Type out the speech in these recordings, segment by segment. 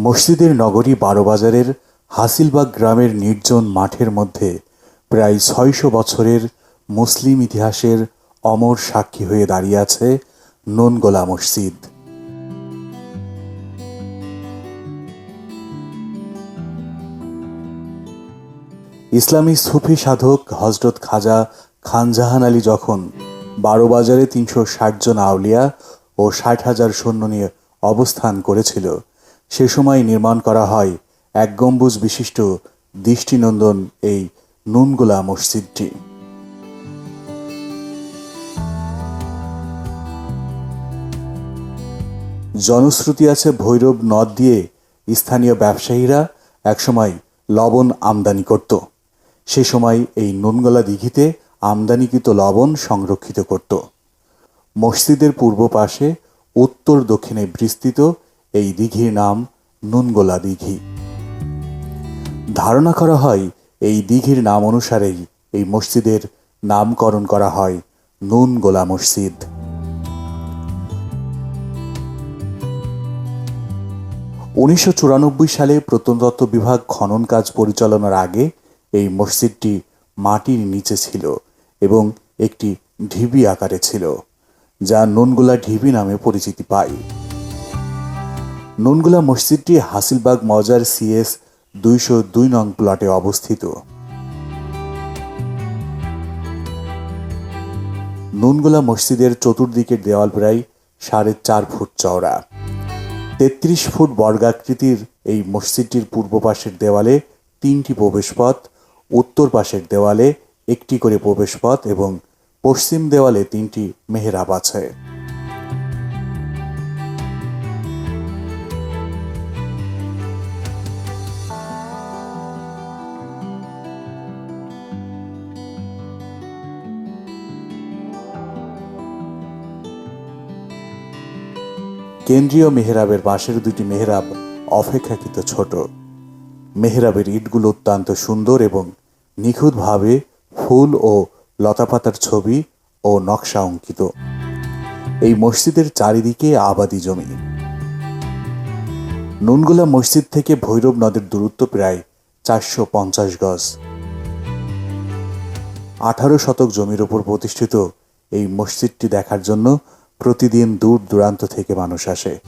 মসজিদের নগরী বারোবাজারের হাসিলবাগ গ্রামের নির্জন মাঠের মধ্যে প্রায় ছয়শো বছরের মুসলিম ইতিহাসের অমর সাক্ষী হয়ে দাঁড়িয়ে আছে নুনগোলা মসজিদ। ইসলামী সুফি সাধক হজরত খাজা খানজাহান আলী যখন বারো বাজারে তিনশো ষাট জন আউলিয়া ও ষাট হাজার সৈন্য নিয়ে অবস্থান করেছিল সে সময় নির্মাণ করা হয় এক গম্বুজ বিশিষ্ট দৃষ্টিনন্দন এই নুনগোলা মসজিদটি। জনশ্রুতি আছে ভৈরব নদ দিয়ে স্থানীয় ব্যবসায়ীরা একসময় লবণ আমদানি করত। সে সময় এই নুনগলা দিঘিতে আমদানিকৃত লবণ সংরক্ষিত করত। মসজিদের পূর্ব পাশে উত্তর দক্ষিণে বিস্তৃত এই দিঘির নাম নুনগোলা দিঘি। ধারণা করা হয় এই দিঘির নাম অনুসারেই এই মসজিদের নামকরণ করা হয় নুনগোলা মসজিদ। উনিশশো চুরানব্বই সালে প্রত্নতত্ত্ব বিভাগ খনন কাজ পরিচালনার আগে এই মসজিদটি মাটির নিচে ছিল এবং একটি ঢিবি আকারে ছিল, যা নুনগোলা ঢিবি নামে পরিচিতি পায়। নুনগুলা মসজিদটি হাসিলবাগ মজার সিএস দুইশো দুই নং প্লটে অবস্থিত। নুনগুলা মসজিদের চতুর্দিকের দেওয়াল প্রায় সাড়ে চার ফুট চওড়া। তেত্রিশ ফুট বর্গাকৃতির এই মসজিদটির পূর্ব পাশের দেওয়ালে তিনটি প্রবেশপথ, উত্তর পাশের দেওয়ালে একটি করে প্রবেশপথ এবং পশ্চিম দেওয়ালে তিনটি মেহরাব আছে। কেন্দ্রীয় মেহরাবের পাশের দুটি মেহরাব অপেক্ষাকৃত ছোট। মেহরাবের ইটগুলো অত্যন্ত সুন্দর এবং নিখুঁতভাবে ফুল ও লতাপাতার ছবি ও নকশা অঙ্কিত। এই মসজিদের চারিদিকে আবাদি জমি। নুনগোলা মসজিদ থেকে ভৈরব নদের দূরত্ব প্রায় চারশো পঞ্চাশ গজ। আঠারো শতক জমির ওপর প্রতিষ্ঠিত এই মসজিদটি দেখার জন্য প্রতিদিন দূর দূরান্ত থেকে মানুষ আসে।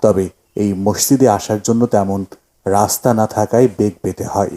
তবে এই মসজিদে আসার জন্য তেমন রাস্তা না থাকায় বেগ পেতে হয়।